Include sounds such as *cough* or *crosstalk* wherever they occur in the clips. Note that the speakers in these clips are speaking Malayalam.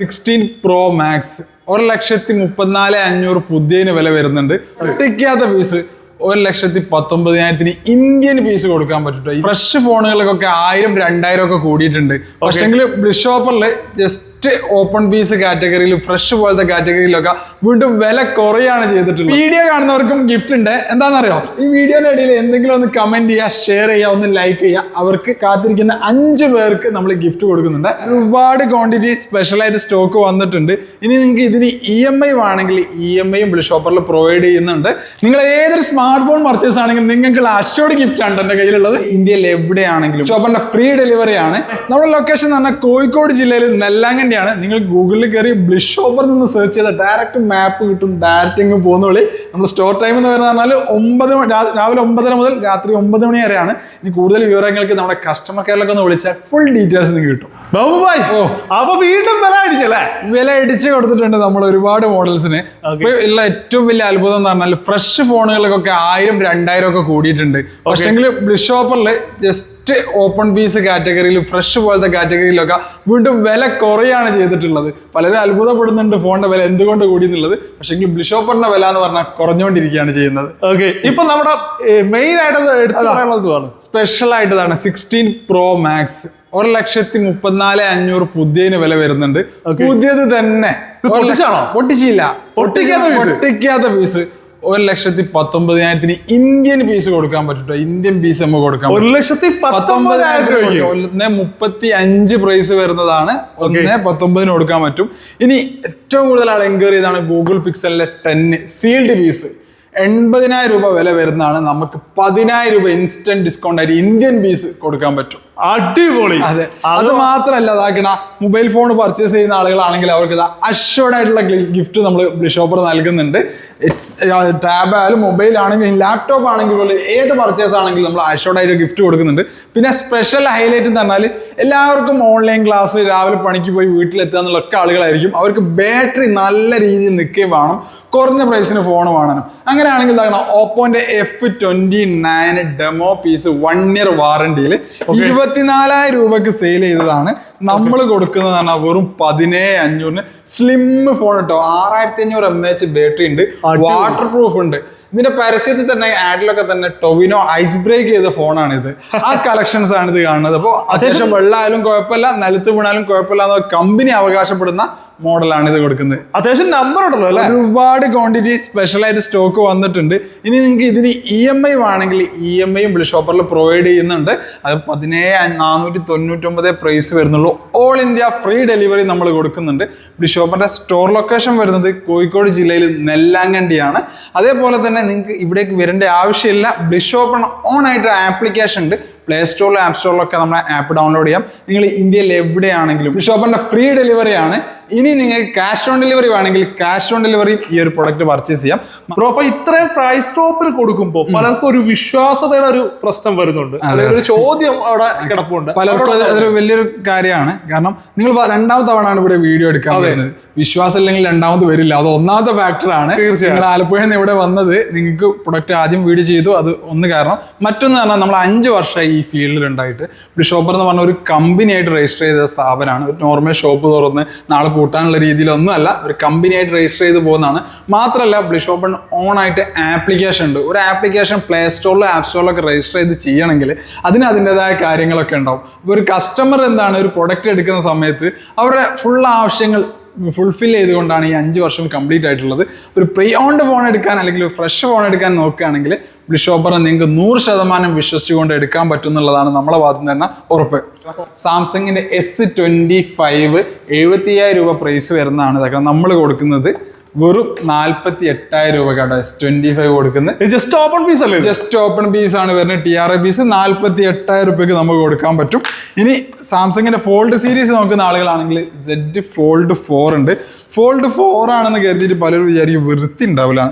സിക്സ്റ്റീൻ പ്രോ മാക്സ് ഒരു ലക്ഷത്തി മുപ്പത്തിനാല് അഞ്ഞൂറ് പുതിയതിന് വില വരുന്നുണ്ട്. ഒട്ടിക്കാത്ത പീസ് ഒരു ലക്ഷത്തി പത്തൊമ്പതിനായിരത്തിന് ഇന്ത്യൻ പീസ് കൊടുക്കാൻ പറ്റും ഫ്രഷ് ഫോണുകൾക്കൊക്കെ ആയിരം രണ്ടായിരം ഒക്കെ കൂടിയിട്ടുണ്ട്. പക്ഷെങ്കിൽ ബ്രിഷോപ്പറിൽ ജസ്റ്റ് ഓപ്പൺ പീസ് കാറ്റഗറിയിൽ ഫ്രഷ് പോലത്തെ കാറ്റഗറിയിലൊക്കെ വീണ്ടും വില കുറയാണ് ചെയ്തിട്ടുള്ളത്. വീഡിയോ കാണുന്നവർക്കും ഗിഫ്റ്റ് ഉണ്ട്. എന്താണെന്നറിയോ? ഈ വീഡിയോയുടെ ഇടയിൽ എന്തെങ്കിലും ഒന്ന് കമന്റ് ചെയ്യുക ഷെയർ ചെയ്യുക ഒന്ന് ലൈക്ക് ചെയ്യുക. അവർക്ക് കാത്തിരിക്കുന്ന അഞ്ച് പേർക്ക് നമ്മൾ ഗിഫ്റ്റ് കൊടുക്കുന്നുണ്ട്. ഒരുപാട് ക്വാണ്ടിറ്റി സ്പെഷ്യലായിട്ട് സ്റ്റോക്ക് വന്നിട്ടുണ്ട്. ഇനി നിങ്ങൾക്ക് ഇതിന് ഇ എം ഐ വേണമെങ്കിൽ ഇ എം ഐയും ഷോപ്പറിൽ പ്രൊവൈഡ് ചെയ്യുന്നുണ്ട്. നിങ്ങൾ ഏതൊരു സ്മാർട്ട് ഫോൺ പർച്ചേസ് ആണെങ്കിലും നിങ്ങൾക്ക് അഷോർഡ് ഗിഫ്റ്റ് ആണ് എന്റെ കയ്യിലുള്ളത്. ഇന്ത്യയിൽ എവിടെയാണെങ്കിലും ഷോപ്പറിന്റെ ഫ്രീ ഡെലിവറി ആണ്. നമ്മുടെ ലൊക്കേഷൻ എന്ന് പറഞ്ഞാൽ കോഴിക്കോട് ജില്ലയിൽ നെല്ലാങ്കണ്ടിയാണ് നിങ്ങൾ ഗൂഗിളിൽ കയറി ബ്ലിഷ് ഷോപ്പർ നിന്ന് സെർച്ച് ചെയ്ത ഡയറക്റ്റ് മാപ്പ് കിട്ടും ഡയറക്റ്റ് ഇങ്ങ് പോകുന്ന വഴി. നമ്മൾ സ്റ്റോർ ടൈം എന്ന് പറയുന്നത് പറഞ്ഞാൽ ഒമ്പത് മണി- രാവിലെ ഒമ്പതര മുതൽ രാത്രി ഒമ്പത് മണി വരെയാണ്. ഇനി കൂടുതൽ വിവരങ്ങൾക്ക് നമ്മുടെ കസ്റ്റമർ കെയറിലൊക്കെ ഒന്ന് വിളിച്ചാൽ ഫുൾ ഡീറ്റെയിൽസ് നിങ്ങൾക്ക് കിട്ടും. അപ്പൊ വീണ്ടും വില അടിച്ചല്ലേ വില കൊടുത്തിട്ടുണ്ട് നമ്മൾ ഒരുപാട് മോഡൽസിന് ഉള്ള ഏറ്റവും വലിയ അത്ഭുതം എന്ന് പറഞ്ഞാൽ ഫ്രഷ് ഫോണുകൾക്കൊക്കെ ആയിരം രണ്ടായിരം ഒക്കെ കൂടിയിട്ടുണ്ട്. പക്ഷെങ്കിൽ ബ്ലിഷോപ്പറിൽ ജസ്റ്റ് ഓപ്പൺ പീസ് കാറ്റഗറിയിൽ ഫ്രഷ് പോലത്തെ കാറ്റഗറിയിലൊക്കെ വീണ്ടും വില കുറയാണ് ചെയ്തിട്ടുള്ളത്. പലരും അത്ഭുതപ്പെടുന്നുണ്ട് ഫോണിന്റെ വില എന്തുകൊണ്ട് കൂടി എന്നുള്ളത്. പക്ഷെങ്കിൽ ബ്ലിഷോപ്പറിന്റെ വില എന്ന് പറഞ്ഞാൽ കുറഞ്ഞുകൊണ്ടിരിക്കുകയാണ് ചെയ്യുന്നത്. ഓക്കെ ഇപ്പൊ നമ്മുടെ മെയിൻ ആയിട്ട് സ്പെഷ്യൽ ആയിട്ടതാണ് സിക്സ്റ്റീൻ പ്രോ മാക്സ് ഒരു ലക്ഷത്തി മുപ്പത്തിനാല് അഞ്ഞൂറ് പുതിയതിന് വില വരുന്നുണ്ട്. പുതിയത് തന്നെ. പൊട്ടിച്ചില്ല. പൊട്ടിക്കാത്ത പൊട്ടിക്കാത്ത പീസ് ഒരു ലക്ഷത്തി പത്തൊമ്പതിനായിരത്തിന് ഇന്ത്യൻ പീസ് കൊടുക്കാൻ പറ്റും ഇന്ത്യൻ പീസ് നമുക്ക് കൊടുക്കാൻ ഒരു ലക്ഷത്തി പത്തൊമ്പതിനായിരത്തിന് ഒന്ന് മുപ്പത്തി അഞ്ച് പ്രൈസ് വരുന്നതാണ് ഒന്ന് പത്തൊമ്പതിന് കൊടുക്കാൻ പറ്റും. ഇനി ഏറ്റവും കൂടുതൽ ആൾ എൻക്വയറി ചെയ്താണ് ഗൂഗിൾ പിക്സലിലെ ടെന്ന് സീൽഡ് പീസ് എൺപതിനായിരം രൂപ വില വരുന്നതാണ്. നമുക്ക് പതിനായിരം രൂപ ഇൻസ്റ്റന്റ് ഡിസ്കൗണ്ട് ആയിട്ട് ഇന്ത്യൻ പീസ് കൊടുക്കാൻ പറ്റും. അടിപൊളി. അതെ. അത് മാത്രമല്ല അതാക്കണ മൊബൈൽ ഫോൺ പർച്ചേസ് ചെയ്യുന്ന ആളുകളാണെങ്കിൽ അവർക്ക് അഷ്വർഡ് ആയിട്ടുള്ള ഗിഫ്റ്റ് നമ്മൾ ഷോപ്പർ നൽകുന്നുണ്ട്. ടാബ് ആയാലും മൊബൈൽ ആണെങ്കിലും ലാപ്ടോപ്പ് ആണെങ്കിൽ പോലും ഏത് പർച്ചേസ് ആണെങ്കിലും നമ്മൾ അഷ്വർഡ് ആയിട്ട് ഗിഫ്റ്റ് കൊടുക്കുന്നുണ്ട്. പിന്നെ സ്പെഷ്യൽ ഹൈലൈറ്റ് എന്ന് പറഞ്ഞാൽ എല്ലാവർക്കും ഓൺലൈൻ ക്ലാസ് രാവിലെ പണിക്ക് പോയി വീട്ടിലെത്തുക എന്നുള്ള ഒക്കെ ആളുകളായിരിക്കും. അവർക്ക് ബാറ്ററി നല്ല രീതിയിൽ നിൽക്കുകയും വേണം. കുറഞ്ഞ പ്രൈസിന് ഫോൺ വാങ്ങണം അങ്ങനെയാണെങ്കിൽ എന്താണ് ഓപ്പോന്റെ F twenty nine demo piece one year വാറണ്ടിയിൽ ഇരുപത്തിനാലായിരം രൂപക്ക് സെയിൽ ചെയ്തതാണ്. നമ്മൾ കൊടുക്കുന്നത് പറഞ്ഞാൽ വെറും പതിനേഴ് അഞ്ഞൂറിന് സ്ലിം ഫോൺ കേട്ടോ ആറായിരത്തി അഞ്ഞൂറ് എം എച്ച് ബാറ്ററി ഉണ്ട്. വാട്ടർ പ്രൂഫ് ഉണ്ട്. ഇതിന്റെ പരസ്യത്തിൽ തന്നെ ആഡിലൊക്കെ തന്നെ ടൊവിനോ ഐസ് ബ്രേക്ക് ചെയ്ത ഫോണാണ് ഇത്. ആ *laughs* കളക്ഷൻസ് ആണ് ഇത് കാണുന്നത്. അപ്പോൾ അത്യാവശ്യം വെള്ളമായാലും കുഴപ്പമില്ല നിലത്ത് വീണാലും കുഴപ്പമില്ല എന്ന കമ്പനി അവകാശപ്പെടുന്ന മോഡലാണ് ഇത് കൊടുക്കുന്നത്. അത്യാവശ്യം നമ്പർ ഉണ്ടല്ലോ അല്ലേ? ഒരുപാട് ക്വാണ്ടിറ്റി സ്പെഷ്യലായിട്ട് സ്റ്റോക്ക് വന്നിട്ടുണ്ട്. ഇനി നിങ്ങൾക്ക് ഇതിന് ഇ എം ഐ വേണമെങ്കിൽ ഇ എം ഐയും ഷോപ്പറിൽ പ്രൊവൈഡ് ചെയ്യുന്നുണ്ട്. അത് പതിനേഴ് നാനൂറ്റി തൊണ്ണൂറ്റൊമ്പത് പ്രൈസ് വരുന്നുള്ളൂ. ഓൾ ഇന്ത്യ ഫ്രീ ഡെലിവറി നമ്മൾ കൊടുക്കുന്നുണ്ട്. ഷോപ്പറിന്റെ സ്റ്റോർ ലൊക്കേഷൻ വരുന്നത് കോഴിക്കോട് ജില്ലയിൽ നെല്ലാങ്കണ്ടിയാണ്. അതേപോലെ തന്നെ നിങ്ങൾക്ക് ഇവിടേക്ക് വരേണ്ട ആവശ്യമില്ല. ബ്ലിഷോപ്പൺ ഓൺ ആയിട്ട് ആപ്ലിക്കേഷൻ ഉണ്ട്. പ്ലേ സ്റ്റോറിലും ആപ്പ് സ്റ്റോറിലൊക്കെ നമ്മുടെ ആപ്പ് ഡൗൺലോഡ് ചെയ്യാം. നിങ്ങൾ ഇന്ത്യയിൽ എവിടെയാണെങ്കിലും ഷോപ്പറിന്റെ ഫ്രീ ഡെലിവറി ആണ്. ഇനി നിങ്ങൾക്ക് ക്യാഷ് ഓൺ ഡെലിവറി വേണമെങ്കിൽ ക്യാഷ് ഓൺ ഡെലിവറി ഈ ഒരു പ്രൊഡക്റ്റ് പർച്ചേസ് ചെയ്യാം. ബ്രോ അപ്പൊ ഇത്രയും പ്രൈസ് ടോപ്പിൽ കൊടുക്കുമ്പോൾ പലർക്കും ഒരു വിശ്വാസതയുടെ ഒരു പ്രശ്നം വരുന്നുണ്ട്. ഒരു ചോദ്യം അവിടെ കിടപ്പുണ്ട്. പലർക്കും അത് അതൊരു വലിയൊരു കാര്യമാണ്. കാരണം നിങ്ങൾ രണ്ടാമത്തെ തവണയാണ് ഇവിടെ വീഡിയോ എടുക്കാൻ വരുന്നത്. വിശ്വാസം ഇല്ലെങ്കിൽ രണ്ടാമത് വരില്ല. അത് ഒന്നാമത്തെ ഫാക്ടറാണ് ആണ്. നിങ്ങൾ ആലപ്പുഴ നിന്ന് ഇവിടെ വന്നത് നിങ്ങൾക്ക് പ്രൊഡക്റ്റ് ആദ്യം വീഡിയോ ചെയ്തു. അത് ഒന്ന് കാരണം മറ്റൊന്ന് പറഞ്ഞാൽ നമ്മൾ അഞ്ച് വർഷമായി ഈ ഫീൽഡിൽ ഉണ്ടായിട്ട്. ഒരു ഷോപ്പർ എന്ന് പറഞ്ഞ ഒരു കമ്പനിയായിട്ട് രജിസ്റ്റർ ചെയ്ത സ്ഥാപനമാണ്. ഒരു നോർമൽ ഷോപ്പ് തുറന്ന് നാളെ കൂട്ടാനുള്ള രീതിയിലൊന്നും അല്ല ഒരു കമ്പനി ആയിട്ട് രജിസ്റ്റർ ചെയ്ത് പോകുന്നതാണ്. മാത്രമല്ല ബ്ലിഷോപ്പൺ ഓൺ ആയിട്ട് ആപ്ലിക്കേഷൻ ഉണ്ട്. ഒരു ആപ്ലിക്കേഷൻ പ്ലേ സ്റ്റോറിലോ ആപ്പ് സ്റ്റോറിലൊക്കെ രജിസ്റ്റർ ചെയ്ത് ചെയ്യണമെങ്കിൽ അതിന് അതിന്റെതായ കാര്യങ്ങളൊക്കെ ഉണ്ടാവും. അപ്പോൾ ഒരു കസ്റ്റമർ എന്താണ് ഒരു പ്രൊഡക്റ്റ് എടുക്കുന്ന സമയത്ത് അവരുടെ ഫുൾ ആവശ്യങ്ങൾ ഫുൾഫിൽ ചെയ്തുകൊണ്ടാണ് ഈ അഞ്ച് വർഷം കംപ്ലീറ്റ് ആയിട്ടുള്ളത്. ഒരു പ്രീ ഓൺഡ് ഫോൺ എടുക്കാൻ അല്ലെങ്കിൽ ഒരു ഫ്രഷ് ഫോൺ എടുക്കാൻ നോക്കുകയാണെങ്കിൽ ബ്ലിഷോപ്പർ നിങ്ങൾക്ക് നൂറ് ശതമാനം വിശ്വസിച്ചുകൊണ്ട് എടുക്കാൻ പറ്റും എന്നുള്ളതാണ് നമ്മളെ ഭാഗത്ത് നിന്ന് ഉറപ്പ്. സാംസങ്ങിന്റെ എസ് ട്വന്റി ഫൈവ് എഴുപത്തിയായിരം രൂപ പ്രൈസ് വരുന്നതാണ്. ഇതൊക്കെ നമ്മൾ കൊടുക്കുന്നത്. വെറും നാൽപ്പത്തി എട്ടായിരം രൂപക്കാണ് എസ് ട്വന്റി ഫൈവ് കൊടുക്കുന്നത്. ജസ്റ്റ് ഓപ്പൺ പീസ് അല്ലേ ജസ്റ്റ് ഓപ്പൺ പീസ് ആണ് വരുന്നത്. ടി ആർ ഐ പീസ് നാൽപ്പത്തി എട്ടായിരം രൂപയ്ക്ക് നമുക്ക് കൊടുക്കാൻ പറ്റും. ഇനി സാംസങ്ങിന്റെ ഫോൾഡ് സീരീസ് നോക്കുന്ന ആളുകളാണെങ്കിൽ സെഡ് ഫോൾഡ് ഫോർ ഉണ്ട്. ഫോൾഡ് ഫോർ ആണെന്ന് കരുതിയിട്ട് പലരും വിചാരിക്കും വൃത്തി ഉണ്ടാവില്ല.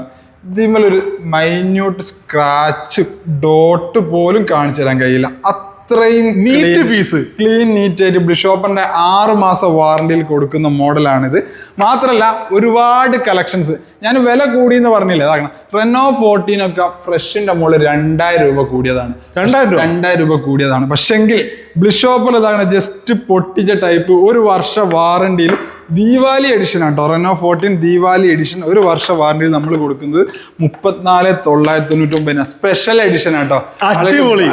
ഇതിന്മേലൊരു മൈന്യൂട്ട് സ്ക്രാച്ച് ഡോട്ട് പോലും കാണിച്ചു തരാൻ കഴിയില്ല. അത്രയും നീറ്റ് പീസ് ക്ലീൻ നീറ്റ് ആയിട്ട് ബ്ലിഷോപ്പറിന്റെ ആറ് മാസം വാറണ്ടിയിൽ കൊടുക്കുന്ന മോഡലാണിത്. മാത്രമല്ല ഒരുപാട് കളക്ഷൻസ് ഞാൻ വില കൂടി എന്ന് പറഞ്ഞില്ലേ? അതാകണം റെനോ ഫോർട്ടീൻ ഒക്കെ ഫ്രഷിന്റെ മുകളിൽ രണ്ടായിരം രൂപ കൂടിയതാണ്. രണ്ടായിരം രൂപ? രണ്ടായിരം രൂപ കൂടിയതാണ്. പക്ഷെങ്കിൽ ബ്ലിഷോപ്പർ ഇതാണ് ജസ്റ്റ് പൊട്ടിച്ച ടൈപ്പ് ഒരു വർഷ വാറണ്ടിയിൽ ദീപാവലി എഡിഷൻ ആണ് റെനോ ഫോർട്ടീൻ ദീപാവലി എഡിഷൻ ഒരു വർഷ വാറണ്ടിയിൽ നമ്മൾ കൊടുക്കുന്നത് മുപ്പത്തിനാല് തൊള്ളായിരത്തി തൊണ്ണൂറ്റി സ്പെഷ്യൽ എഡിഷൻ ആട്ടോ.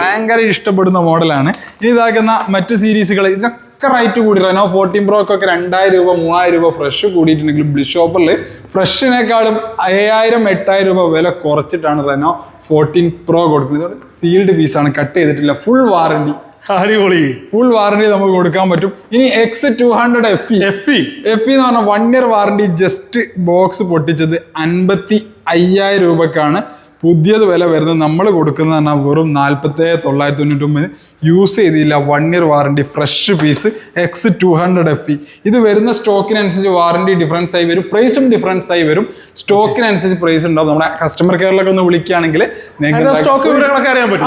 ഭയങ്കര ഇഷ്ടപ്പെടുന്ന മോഡലാണ് ഇനി ഇതാക്കുന്ന മറ്റ് സീരീസുകൾ ഇതിനൊക്കെ റൈറ്റ് കൂടി. റെനോ ഫോർട്ടീൻ പ്രോക്കൊക്കെ രണ്ടായിരം രൂപ മൂവായിരം രൂപ ഫ്രഷ് കൂടിയിട്ടുണ്ടെങ്കിലും ബ്ലി ഷോപ്പറിൽ ഫ്രഷിനേക്കാളും അയ്യായിരം എട്ടായിരം രൂപ വില കുറച്ചിട്ടാണ് റെനോ ഫോർട്ടീൻ പ്രോ കൊടുക്കുന്നത്. സീൽഡ് പീസാണ് കട്ട് ചെയ്തിട്ടില്ല. ഫുൾ വാറണ്ടി അടിപൊളി. ഫുൾ വാറണ്ടി നമുക്ക് കൊടുക്കാൻ പറ്റും. ഇനി X two hundred F F F എന്ന് പറഞ്ഞാൽ one year warranty just box പൊട്ടിച്ചത് അൻപത്തി അയ്യായിരം രൂപക്കാണ്. പുതിയത് വില വരുന്നത് നമ്മൾ കൊടുക്കുന്നത് പറഞ്ഞാൽ വെറും നാൽപ്പത്തി തൊള്ളായിരത്തി തൊണ്ണൂറ്റൊമ്പത് യൂസ് ചെയ്തില്ല. One year warranty fresh piece X two hundred F E ഇത് വരുന്ന സ്റ്റോക്കിനനുസരിച്ച് വാറണ്ടി ഡിഫറൻസ് ആയി വരും. പ്രൈസും ഡിഫറൻസ് ആയി വരും. സ്റ്റോക്കിനനുസരിച്ച് പ്രൈസ് ഉണ്ടാവും. നമ്മുടെ കസ്റ്റമർ കെയറിലൊക്കെ ഒന്ന് വിളിക്കുകയാണെങ്കിൽ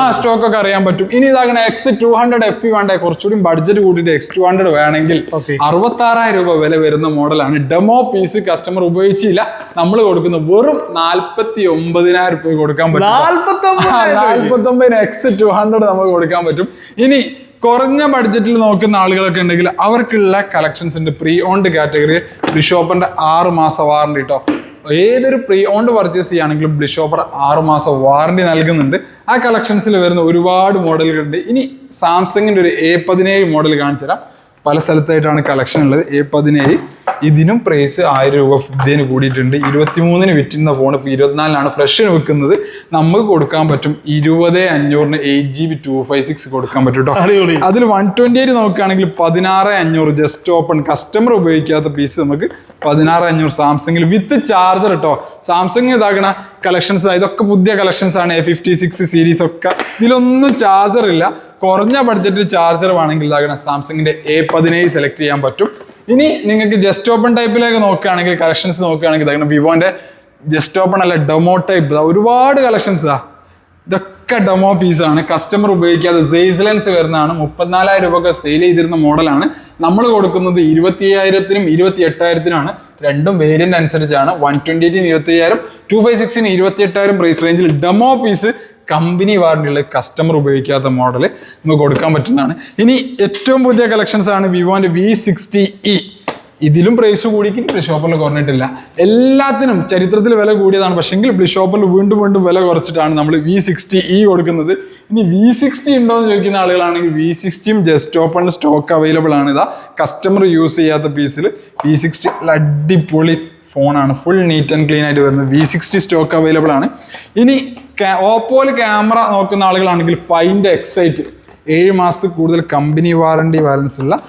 ആ സ്റ്റോക്ക് ഒക്കെ അറിയാൻ പറ്റും. ഇനി ഇതാകണ X two hundred F E വേണ്ട? കുറച്ചുകൂടി ബഡ്ജറ്റ് കൂട്ടിയിട്ട് എക്സ് ടു ഹൺഡ്രഡ് വേണമെങ്കിൽ അറുപത്താറായിരം രൂപ വില വരുന്ന മോഡലാണ്. ഡെമോ പീസ് കസ്റ്റമർ ഉപയോഗിച്ചില്ല. നമ്മൾ കൊടുക്കുന്നത് വെറും നാൽപ്പത്തി ഒമ്പതിനായിരം രൂപ കൊടുക്കാൻ പറ്റും നാൽപ്പത്തി നാൽപ്പത്തി ഒമ്പതിന് എക്സ് ടു ഹൺഡ്രഡ് നമുക്ക് കൊടുക്കാൻ പറ്റും. ഇനി കുറഞ്ഞ ബഡ്ജറ്റിൽ നോക്കുന്ന ആളുകളൊക്കെ ഉണ്ടെങ്കിൽ അവർക്കുള്ള കളക്ഷൻസിന്റെ പ്രീ ഓൺഡ് കാറ്റഗറി ബിഷോപ്പിന്റെ ആറ് മാസം വാറണ്ടി കേട്ടോ ഏതൊരു പ്രീ ഓൺഡ് പർച്ചേസ് ചെയ്യുകയാണെങ്കിലും ബ്ലിഷോപ്പർ ആറ് മാസം വാറണ്ടി നൽകുന്നുണ്ട്. ആ കളക്ഷൻസിൽ വരുന്ന ഒരുപാട് മോഡലുകളുണ്ട് ഇനി സാംസങ്ങിന്റെ ഒരു എ പതിനേഴ് മോഡൽ കാണിച്ചു തരാം പല സ്ഥലത്തായിട്ടാണ് കളക്ഷൻ ഉള്ളത്. എ പതിനേഴ്. ഇതിനും പ്രൈസ് ആയിരം രൂപ ഇതിന് കൂടിയിട്ടുണ്ട്. ഇരുപത്തിമൂന്നിന് വിറ്റുന്ന ഫോൺ ഇപ്പോൾ ഇരുപത്തിനാലിനാണ് ഫ്രഷിന് വെക്കുന്നത് നമുക്ക് കൊടുക്കാൻ പറ്റും ഇരുപത് അഞ്ഞൂറിന് eight G B two five six കൊടുക്കാൻ പറ്റും കേട്ടോ അതിൽ വൺ ട്വന്റി എയ്റ്റ് നോക്കുകയാണെങ്കിൽ പതിനാറ് അഞ്ഞൂറ് ജസ്റ്റ് ഓപ്പൺ കസ്റ്റമർ ഉപയോഗിക്കാത്ത പീസ് നമുക്ക് പതിനാറ് അഞ്ഞൂറ് സാംസങ്ങിൽ വിത്ത് ചാർജർ കേട്ടോ സാംസങ് ഇതാക്കണ കളക്ഷൻസ് ഇതൊക്കെ പുതിയ കളക്ഷൻസ് ആണ്. എ ഫിഫ്റ്റി സിക്സ് സീരീസ് ഒക്കെ. ഇതിലൊന്നും ചാർജർ ഇല്ല. കുറഞ്ഞ ബഡ്ജറ്റിൽ ചാർജർ വേണമെങ്കിൽ ഇതാകണം സാംസങ്ങിന്റെ എ പതിനേഴ് സെലക്ട് ചെയ്യാൻ പറ്റും. ഇനി നിങ്ങൾക്ക് ജസ്റ്റ് ഓപ്പൺ ടൈപ്പിലേക്ക് നോക്കുകയാണെങ്കിൽ കളക്ഷൻസ് നോക്കുകയാണെങ്കിൽ ഇതാകണം വിവോന്റെ ജസ്റ്റ് ഓപ്പൺ അല്ല ഡെമോ ടൈപ്പ് ഒരുപാട് കളക്ഷൻസ് ഇതാ. ഇതൊക്കെ ഡെമോ പീസാണ് കസ്റ്റമർ ഉപയോഗിക്കാതെ സെയ്സ്ലൻസ് വരുന്നതാണ്. മുപ്പത്തിനാലായിരം രൂപയൊക്കെ സെയിൽ ചെയ്തിരുന്ന മോഡലാണ് നമ്മൾ കൊടുക്കുന്നത് ഇരുപത്തി അയ്യായിരത്തിനും ഇരുപത്തി എട്ടായിരത്തിനാണ് രണ്ടും വേരിയന്റ് അനുസരിച്ചാണ്. വൺ ട്വന്റി എയ്റ്റിന് ഇരുപത്തി അയ്യായിരം ടു ഫൈവ് സിക്സിന് ഇരുപത്തി എട്ടായിരം പ്രൈസ് റേഞ്ചിൽ ഡെമോ പീസ് കമ്പനി വാറണ്ടിയുള്ള കസ്റ്റമർ ഉപയോഗിക്കാത്ത മോഡൽ നമുക്ക് കൊടുക്കാൻ പറ്റുന്നതാണ്. ഇനി ഏറ്റവും പുതിയ കളക്ഷൻസ് ആണ് വിവോന്റെ വി സിക്സ്റ്റി ഇ. ഇതിലും പ്രൈസ് കൂടിക്ക് ബ്ലിഷോപ്പറിൽ കുറഞ്ഞിട്ടില്ല. എല്ലാത്തിനും ചരിത്രത്തിൽ വില കൂടിയതാണ്. പക്ഷെങ്കിൽ ബ്ലിഷോപ്പറിൽ വീണ്ടും വീണ്ടും വില കുറച്ചിട്ടാണ് നമ്മൾ വി സിക്സ്റ്റി ഇ കൊടുക്കുന്നത്. ഇനി വി സിക്സ്റ്റി ഉണ്ടോ എന്ന് ചോദിക്കുന്ന ആളുകളാണെങ്കിൽ വി സിക്സ്റ്റിയും ജസ്റ്റ് ഓപ്പൺ സ്റ്റോക്ക് അവൈലബിൾ ആണ്. ഇതാ കസ്റ്റമർ യൂസ് ചെയ്യാത്ത പീസിൽ വി സിക്സ്റ്റി അടിപൊളി ഫോണാണ് ഫുൾ നീറ്റ് ആൻഡ് ക്ലീൻ ആയിട്ട് വരുന്നത്. വി സിക്സ്റ്റി സ്റ്റോക്ക് അവൈലബിൾ ആണ്. ഇനി ഓപ്പോയിൽ ക്യാമറ നോക്കുന്ന ആളുകളാണെങ്കിൽ ഫൈന്റെ എക്സൈറ്റ് ഏഴ് മാസത്തിൽ കൂടുതൽ കമ്പനി വാറണ്ടി ബാലൻസ് ഉള്ള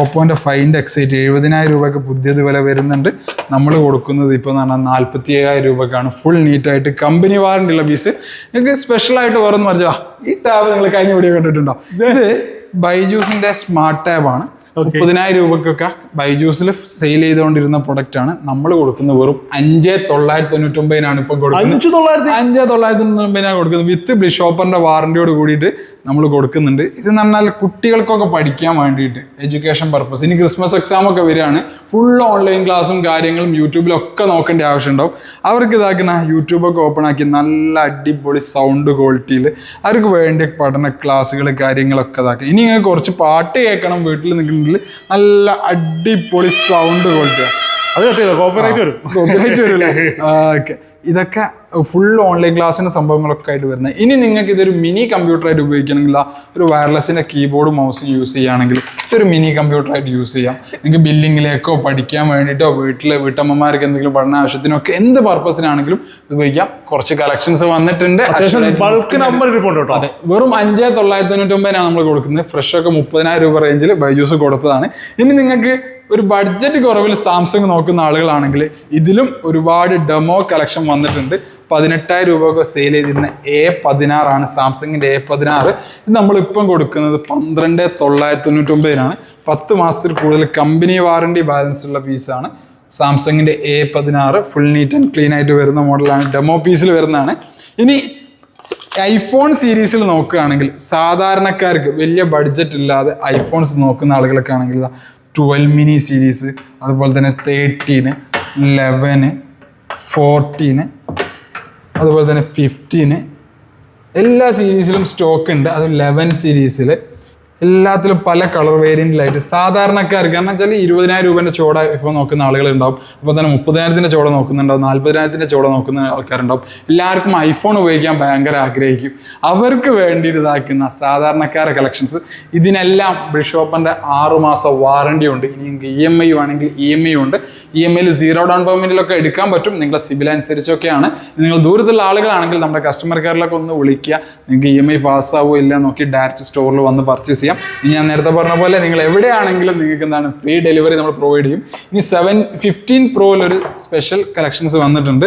ഓപ്പോന്റെ ഫൈന്റെ എക്സൈറ്റ് എഴുപതിനായിരം രൂപയ്ക്ക് പുതിയത് വില വരുന്നുണ്ട്. നമ്മൾ കൊടുക്കുന്നത് ഇപ്പോൾ എന്ന് പറഞ്ഞാൽ നാൽപ്പത്തി ഏഴായിരം രൂപക്കാണ് ഫുൾ നീറ്റായിട്ട് കമ്പനി വാറണ്ടി ഉള്ള പീസ് നിങ്ങൾക്ക് സ്പെഷ്യലായിട്ട് വേറെന്ന് മറിച്ചാ ഈ ടാബ് നിങ്ങൾ കഴിഞ്ഞ വീഡിയോ കണ്ടിട്ടുണ്ടോ? ഇത്. ബൈജൂസിന്റെ സ്മാർട്ട് ടാബാണ് മുപ്പതിനായിരം രൂപക്കൊക്കെ ബൈജൂസിൽ സെയിൽ ചെയ്തുകൊണ്ടിരുന്ന പ്രൊഡക്റ്റ് ആണ്. നമ്മൾ കൊടുക്കുന്നത് വെറും അഞ്ച് തൊള്ളായിരത്തി തൊണ്ണൂറ്റൊമ്പതിനാണ് ഇപ്പം കൊടുക്കുന്നത്. അഞ്ചു തൊള്ളായിരത്തി തൊണ്ണൂറ്റൊമ്പതിനാണ് കൊടുക്കുന്നത്. വിത്ത് ബിഷോപ്പറിന്റെ വാറന്റിയോട് കൂടിയിട്ട് നമ്മൾ കൊടുക്കുന്നുണ്ട്. ഇത് എന്ന് പറഞ്ഞാൽ കുട്ടികൾക്കൊക്കെ പഠിക്കാൻ വേണ്ടിയിട്ട് എഡ്യൂക്കേഷൻ പർപ്പസ് ഇനി ക്രിസ്മസ് എക്സാം ഒക്കെ വരികയാണ്. ഫുൾ ഓൺലൈൻ ക്ലാസ്സും കാര്യങ്ങളും യൂട്യൂബിലൊക്കെ നോക്കേണ്ട ആവശ്യം ഉണ്ടാവും അവർക്ക് ഇതാക്കണ യൂട്യൂബൊക്കെ ഓപ്പൺ ആക്കി നല്ല അടിപൊളി സൗണ്ട് ക്വാളിറ്റിയിൽ അവർക്ക് വേണ്ട പഠന ക്ലാസ്സുകൾ കാര്യങ്ങളൊക്കെ ഇതാക്കി. ഇനി ഇങ്ങനെ കുറച്ച് പാട്ട് കേൾക്കണം വീട്ടിൽ നിൽക്കുന്നെങ്കിൽ നല്ല അടിപൊളി സൗണ്ട് ക്വാളിറ്റിയാണ് അത് കട്ട് ചെയ്തോ? കോപ്പറേറ്റ് വരും. കോപ്പിറൈറ്റ് വരില്ലേ ഓക്കെ. ഇതൊക്കെ ഫുൾ ഓൺലൈൻ ക്ലാസ്സിന്റെ സംഭവങ്ങളൊക്കെ ആയിട്ട് വരുന്നത്. ഇനി നിങ്ങൾക്ക് ഇതൊരു മിനി കമ്പ്യൂട്ടർ ആയിട്ട് ഉപയോഗിക്കണമെങ്കിൽ ഒരു വയർലെസ്സിന്റെ കീബോർഡും മൗസും യൂസ് ചെയ്യുകയാണെങ്കിൽ ഒരു മിനി കമ്പ്യൂട്ടർ ആയിട്ട് യൂസ് ചെയ്യാം. നിങ്ങൾക്ക് ബില്ലിങ്ങിലേക്കോ പഠിക്കാൻ വേണ്ടിയിട്ടോ വീട്ടിലെ വീട്ടമ്മമാർക്ക് എന്തെങ്കിലും പഠന ആവശ്യത്തിനൊക്കെ എന്ത് പർപ്പസിനാണെങ്കിലും ഇത് ഉപയോഗിക്കാം. കുറച്ച് കളക്ഷൻസ് വന്നിട്ടുണ്ട്. ബൾക്ക് നമ്പർ ഇരിപ്പുണ്ട് കേട്ടോ. അതെ. വെറും അഞ്ച് തൊള്ളായിരത്തി തൊണ്ണൂറ്റൊമ്പതിനാണ് നമ്മൾ കൊടുക്കുന്നത്. ഫ്രഷ് ഒക്കെ മുപ്പതിനായിരം രൂപ റേഞ്ചിൽ ബൈജൂസ് കൊടുത്തതാണ്. ഇനി നിങ്ങൾക്ക് ഒരു ബഡ്ജറ്റ് കുറവിൽ സാംസങ് നോക്കുന്ന ആളുകളാണെങ്കിൽ ഇതിലും ഒരുപാട് ഡെമോ കളക്ഷൻ വന്നിട്ടുണ്ട്. പതിനെട്ടായിരം രൂപയൊക്കെ സെയിൽ ചെയ്തിരുന്ന എ പതിനാറാണ് സാംസങ്ങിന്റെ എ പതിനാറ്. ഇത് നമ്മളിപ്പം കൊടുക്കുന്നത് പന്ത്രണ്ട് തൊള്ളായിരത്തി തൊണ്ണൂറ്റൊമ്പതിനാണ് പത്ത് മാസത്തിൽ കൂടുതൽ കമ്പനി വാറണ്ടി ബാലൻസ് ഉള്ള പീസാണ് സാംസങ്ങിന്റെ എ പതിനാറ്. ഫുൾ നീറ്റ് ആൻഡ് ക്ലീൻ ആയിട്ട് വരുന്ന മോഡലാണ് ഡെമോ പീസിൽ വരുന്നതാണ്. ഇനി ഐഫോൺ സീരീസിൽ നോക്കുകയാണെങ്കിൽ സാധാരണക്കാർക്ക് വലിയ ബഡ്ജറ്റ് ഇല്ലാതെ ഐഫോൺസ് നോക്കുന്ന ആളുകളൊക്കെ ആണെങ്കിൽ ട്വൽവ് മിനി സീരീസ് അതുപോലെ തന്നെ തേർട്ടീന് ലെവന് ഫോർട്ടീന് അതുപോലെ തന്നെ ഫിഫ്റ്റീന് എല്ലാ സീരീസിലും സ്റ്റോക്ക് ഉണ്ട്. അത് ലെവൻ സീരീസിൽ എല്ലാത്തിലും പല കളർ വേരിയന്റിലായിട്ട് സാധാരണക്കാർക്ക് കാരണം വെച്ചാൽ ഇരുപതിനായിരം രൂപേന്റെ ചോട ഇപ്പോൾ നോക്കുന്ന ആളുകളുണ്ടാവും. അപ്പോൾ തന്നെ മുപ്പതിനായിരത്തിന്റെ ചോട നോക്കുന്നുണ്ടാവും. നാൽപ്പതിനായിരത്തിന്റെ ചോട നോക്കുന്ന ആൾക്കാരുണ്ടാവും. എല്ലാവർക്കും ഐഫോൺ ഉപയോഗിക്കാൻ ഭയങ്കര ആഗ്രഹിക്കും. അവർക്ക് വേണ്ടിയിട്ട് ഇതാക്കുന്ന സാധാരണക്കാരെ കളക്ഷൻസ് ഇതിനെല്ലാം ബിഷോപ്പന്റെ ആറുമാസം വാറണ്ടി ഉണ്ട്. ഇനി നിങ്ങൾക്ക് ഇ എം ഐ വേണമെങ്കിൽ ഇ എം ഐ ഉണ്ട്. ഇ എം ഐയിൽ സീറോ ഡൗൺ പേയ്മെന്റിലൊക്കെ എടുക്കാൻ പറ്റും. നിങ്ങളുടെ സിബിൽ അനുസരിച്ചൊക്കെയാണ്. നിങ്ങൾ ദൂരത്തുള്ള ആളുകളാണെങ്കിൽ നമ്മുടെ കസ്റ്റമർ കെയറിലൊക്കെ ഒന്ന് വിളിക്കുക. നിങ്ങൾക്ക് ഇ എം ഐ പാസ്സാവോ ഇല്ല നോക്കി ഡയറക്റ്റ് സ്റ്റോറിൽ വന്ന് പർച്ചേസ് ചെയ്യാം. ഇനി ഞാൻ നേരത്തെ പറഞ്ഞ പോലെ നിങ്ങൾ എവിടെയാണെങ്കിലും നിങ്ങൾക്ക് എന്താണ് ഫ്രീ ഡെലിവറി നമ്മൾ പ്രൊവൈഡ് ചെയ്യും. ഇനി സെവൻ ഫിഫ്റ്റീൻ പ്രോയിലൊരു സ്പെഷ്യൽ കളക്ഷൻസ് വന്നിട്ടുണ്ട്.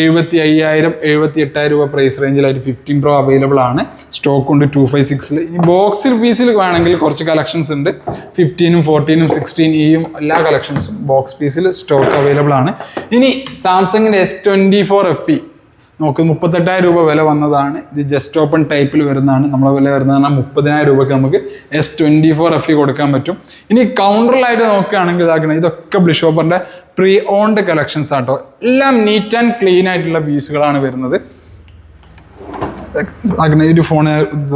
എഴുപത്തി അയ്യായിരം എഴുപത്തി എട്ടായിരം രൂപ പ്രൈസ് റേഞ്ചിലായിട്ട് ഫിഫ്റ്റീൻ പ്രോ അവൈലബിൾ ആണ്. സ്റ്റോക്ക് ഉണ്ട് ടു ഫൈവ് സിക്സിൽ ഇനി ബോക്സിൽ പീസിൽ വേണമെങ്കിൽ കുറച്ച് കളക്ഷൻസ് ഉണ്ട്. ഫിഫ്റ്റീനും ഫോർട്ടീനും സിക്സ്റ്റീൻ ഇയും എല്ലാ കളക്ഷൻസും ബോക്സ് പീസിൽ സ്റ്റോക്ക് അവൈലബിൾ ആണ്. ഇനി സാംസങ്ങിന്റെ S twenty four F E നമുക്ക് മുപ്പത്തെട്ടായിരം രൂപ വില വന്നതാണ്. ഇത് ജസ്റ്റ് ഓപ്പൺ ടൈപ്പിൽ വരുന്നതാണ്. നമ്മളെ വില വരുന്നതാണ് മുപ്പതിനായിരം രൂപയ്ക്ക് നമുക്ക് എസ് ട്വന്റി ഫോർ എഫ് കൊടുക്കാൻ പറ്റും. ഇനി കൗണ്ടറിലായിട്ട് നോക്കുകയാണെങ്കിൽ ഇതാക്കണം ഇതൊക്കെ ബ്ലിഷോപ്പറിന്റെ പ്രീ ഓൺഡ് കളക്ഷൻസ് ആട്ടോ. എല്ലാം നീറ്റ് ആൻഡ് ക്ലീൻ ആയിട്ടുള്ള പീസുകളാണ് വരുന്നത്. ഈ ഒരു ഫോൺ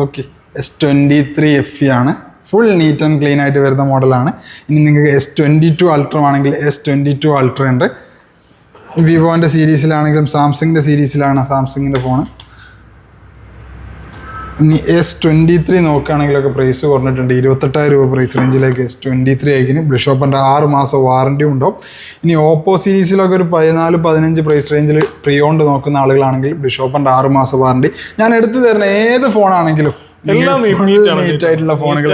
നോക്കി. എസ് ട്വന്റി ത്രീ എഫ് ആണ്. ഫുൾ നീറ്റ് ആൻഡ് ക്ലീൻ ആയിട്ട് വരുന്ന മോഡലാണ് ഇനി നിങ്ങൾക്ക് എസ് ട്വന്റി ടു അൾട്ര ആണെങ്കിൽ എസ് ട്വന്റി ടു അൾട്ര ഉണ്ട്. വിവോന്റെ സീരീസിലാണെങ്കിലും സാംസങ്ങിന്റെ സീരീസിലാണ് സാംസങ്ങിന്റെ ഫോൺ ഇനി എസ് ട്വന്റി ത്രീ നോക്കുകയാണെങ്കിലൊക്കെ പ്രൈസ് കുറഞ്ഞിട്ടുണ്ട്. ഇരുപത്തെട്ടായിരം രൂപ പ്രൈസ് റേഞ്ചിലേക്ക് എസ് ട്വന്റി ത്രീ ആയിരിക്കും ബ്ലിഷോപ്പറിന്റെ ആറ് മാസം വാറണ്ടി ഉണ്ടോ ഇനി ഓപ്പോ സീരീസിലൊക്കെ ഒരു പതിനാല് പതിനഞ്ച് പ്രൈസ് റേഞ്ചിൽ പ്രിയോണ്ട് നോക്കുന്ന ആളുകളാണെങ്കിൽ ബ്ലിഷോപ്പറിന്റെ ആറ് മാസം വാറന്റി ഞാൻ എടുത്തു തരുന്ന ഏത് ഫോണാണെങ്കിലും എല്ലാം. നീറ്റ് ആയിട്ടുള്ള ഫോണുകൾ.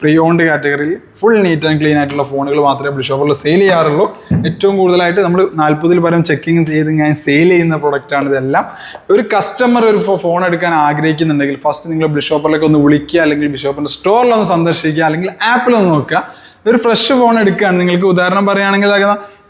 ഫ്രീ ഓൺഡ് കാറ്റഗറിയിൽ ഫുൾ നീറ്റ് ആൻഡ് ക്ലീൻ ആയിട്ടുള്ള ഫോണുകൾ മാത്രമേ ബ്ലിഷോപ്പറിൽ സെയിൽ ചെയ്യാറുള്ളൂ. ഏറ്റവും കൂടുതലായിട്ട് നമ്മൾ നാൽപ്പതിൽ പരം ചെക്കിങ് ചെയ്ത് ഞാൻ സെയിൽ ചെയ്യുന്ന പ്രൊഡക്റ്റാണ് ഇതെല്ലാം. ഒരു കസ്റ്റമർ ഒരു ഫോൺ എടുക്കാൻ ആഗ്രഹിക്കുന്നുണ്ടെങ്കിൽ ഫസ്റ്റ് നിങ്ങൾ ബ്ലിഷോപ്പറിലേക്ക് ഒന്ന് വിളിക്കുക അല്ലെങ്കിൽ ബിഷോപ്പിന്റെ സ്റ്റോറിൽ ഒന്ന് സന്ദർശിക്കുക അല്ലെങ്കിൽ ആപ്പിൽ ഒന്ന് നോക്കുക. ഒരു ഫ്രഷ് ഫോൺ എടുക്കുകയാണ്. നിങ്ങൾക്ക് ഉദാഹരണം പറയുകയാണെങ്കിൽ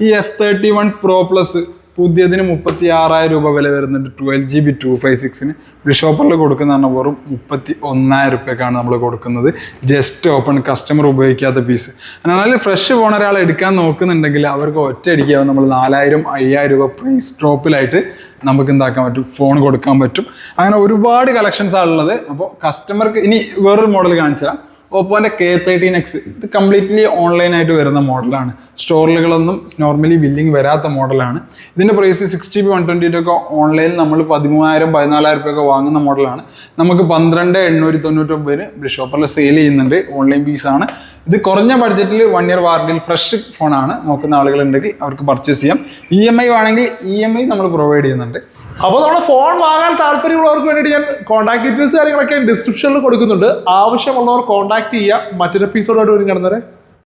ഈ F thirty one pro plus പുതിയതിന് മുപ്പത്തി ആറായിരം രൂപ വില വരുന്നുണ്ട് twelve G B two five സിക്സിന് ബിഷോപ്പറിൽ കൊടുക്കുന്ന പറഞ്ഞാൽ വെറും മുപ്പത്തി ഒന്നായിരം റുപ്യക്കാണ് നമ്മൾ കൊടുക്കുന്നത്. ജസ്റ്റ് ഓപ്പൺ കസ്റ്റമർ ഉപയോഗിക്കാത്ത പീസ് അതിനാണെങ്കിൽ ഫ്രഷ് പോണ ഒരാൾ എടുക്കാൻ നോക്കുന്നുണ്ടെങ്കിൽ അവർക്ക് ഒറ്റയടിക്കാവും നമ്മൾ നാലായിരം അയ്യായിരം രൂപ പ്രൈസ് ഡ്രോപ്പിലായിട്ട് നമുക്ക് എന്താക്കാൻ പറ്റും? ഫോൺ കൊടുക്കാൻ പറ്റും. അങ്ങനെ ഒരുപാട് കളക്ഷൻസ് ഉള്ളത്. അപ്പോൾ കസ്റ്റമർക്ക് ഇനി വേറൊരു മോഡൽ കാണിച്ചു തരാം ഓപ്പോന്റെ കെ തേർട്ടീൻ എക്സ് ഇത് കംപ്ലീറ്റ്ലി ഓൺലൈനായിട്ട് വരുന്ന മോഡലാണ് സ്റ്റോറുകളൊന്നും നോർമലി ബില്ലിംഗ് വരാത്ത മോഡലാണ് ഇതിന്റെ price six G B one ട്വന്റിയുടെ ഓൺലൈനിൽ നമ്മൾ പതിമൂവായിരം പതിനാലായിരം രൂപയൊക്കെ വാങ്ങുന്ന മോഡലാണ് നമുക്ക് പന്ത്രണ്ട് എണ്ണൂറ്റി തൊണ്ണൂറ്റൊമ്പതിന് ഷോപ്പറിൽ സെയിൽ ചെയ്യുന്നുണ്ട്. ഓൺലൈൻ പീസാണ് ഇത് കുറഞ്ഞ ബഡ്ജറ്റിൽ വൺ ഇയർ വാറണ്ടിയിൽ ഫ്രഷ് ഫോണാണ് നോക്കുന്ന ആളുകളുണ്ടെങ്കിൽ അവർക്ക് പർച്ചേസ് ചെയ്യാം. ഇ എം ഐ വേണമെങ്കിൽ ഇ എം ഐ നമ്മൾ പ്രൊവൈഡ് ചെയ്യുന്നുണ്ട്. അപ്പോൾ നമ്മുടെ ഫോൺ വാങ്ങാൻ താല്പര്യമുള്ളവർക്ക് വേണ്ടിയിട്ട് ഞാൻ കോൺടാക്ട് ഡീറ്റെയിൽസ് കാര്യങ്ങളൊക്കെ ഡിസ്ക്രിപ്ഷനിൽ കൊടുക്കുന്നുണ്ട്. ആവശ്യമുള്ളവർ കോൺടാക്ട് ചെയ്യുക. മറ്റൊരു എപ്പിസോഡോട് വരും കിടന്നവരെ